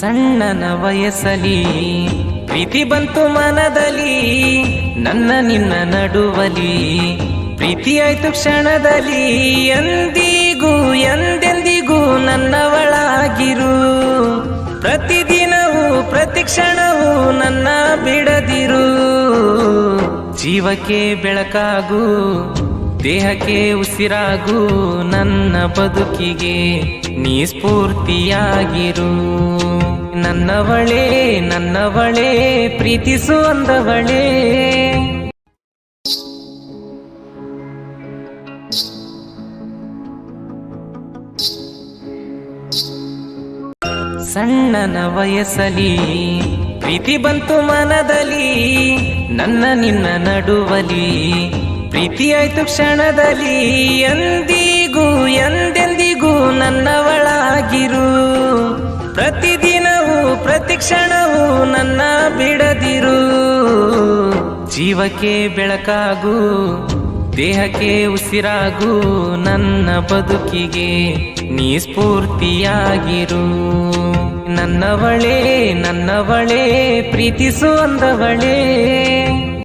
ಸಣ್ಣನ ವಯಸ್ಸಲಿ ಪ್ರೀತಿ ಬಂತು ಮನದಲ್ಲಿ, ನನ್ನ ನಿನ್ನ ನಡುವಲಿ ಪ್ರೀತಿ ಆಯ್ತು ಕ್ಷಣದಲ್ಲಿ, ಎಂದಿಗೂ, ಎಂದೆಂದಿಗೂ ನನ್ನವಳಾಗಿರು. ಪ್ರತಿದಿನವೂ, ಪ್ರತಿ ಕ್ಷಣವೂ ನನ್ನ ಬಿಡದಿರು. ಜೀವಕ್ಕೆ ಬೆಳಕಾಗು ದೇಹಕ್ಕೆ ಉಸಿರಾಗು ನನ್ನ ಬದುಕಿಗೆ, ನೀ ಸ್ಫೂರ್ತಿಯಾಗಿರು. ನನ್ನವಳೇ ನನ್ನವಳೇ ಪ್ರೀತಿಸುವಂದವಳೇ ಸಣ್ಣನ ವಯಸ್ಸಲಿ ಪ್ರೀತಿ ಬಂತು ಮನದಲ್ಲಿ, ನನ್ನ ನಿನ್ನ ನಡುವಲಿ ಪ್ರೀತಿ ಆಯ್ತು ಕ್ಷಣದಲ್ಲಿ ಎಂದಿಗೂ, ಎಂದೆಂದಿಗೂ ನನ್ನವಳಾಗಿರು. ಪ್ರತಿದಿನವೂ, ಪ್ರತಿ ಕ್ಷಣವೂ ನನ್ನ ಬಿಡದಿರು. ಜೀವಕ್ಕೆ ಬೆಳಕಾಗು, ದೇಹಕ್ಕೆ ಉಸಿರಾಗು ನನ್ನ ಬದುಕಿಗೆ ನೀ ಸ್ಫೂರ್ತಿಯಾಗಿರು. ನನ್ನವಳೇ ನನ್ನವಳೇ, ಪ್ರೀತಿಸು ಅಂದವಳೇ.